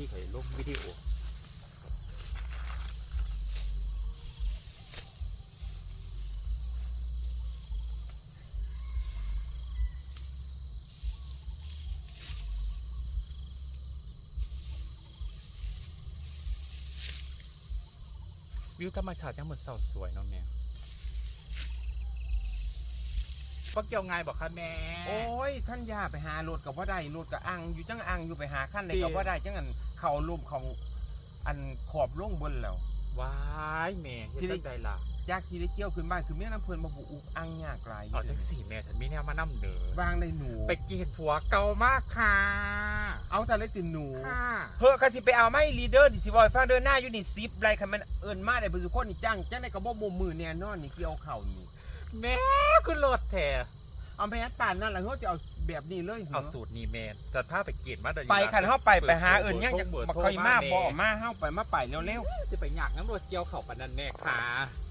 ที่เคยลงวิดีโอวิวธรรมชาติยังหมดเศร้าสวยเนาะแม่ ปักเกี่ยวไงายบอกค่ะแม่ โอ้ยขั้นยาไปหารถกับว่าได้รถกับอังอยู่จังอังอยู่ไปหาขั้นใดจริกับงว่าได้จังอันเข่าลุ่มเขาอันขอบลงบนแล้ว ว้ายแม่เฮ็ดที่ได้จังใดล่ะยากที่ได้เกี่ยวขึ้นบ้านคือแม่น้ำเพลินมาบุอุกอังยากหลายเอาจังสี่แม่ฉันมีแนวมานำเด้อวางในหนู ไปกินผัวเก่ามากค่ะ เอาแต่เลยติดหนูค่ะเฮ้อก็สิไปเอาไม่ลีเดอร์ดิสิบอยฟังเดินหน้าอยู่นี่ซิปไรคันมันเอิญมาได้เพิ่นสุคนนี่จังจังได้กระบอกมุมมือแน่นอนนี่เกี่ยวเข่านี่แม่ คุณโหลดแท้เอาไปฮัดป่านนั่นแหละเขาจะเอาแบบนี้เลยเอาสูตรนี้แม่จัดผ้าไปกินมาเดี๋ยวไปคันเฮาไปไปหาเอิญยังจะเบิดมาโทรคอยมาแบ่มาเฮาไปมาไปเร็วจะไปอยากน้ำรวจเจียวเขาปานนันแน่ค่ะๆ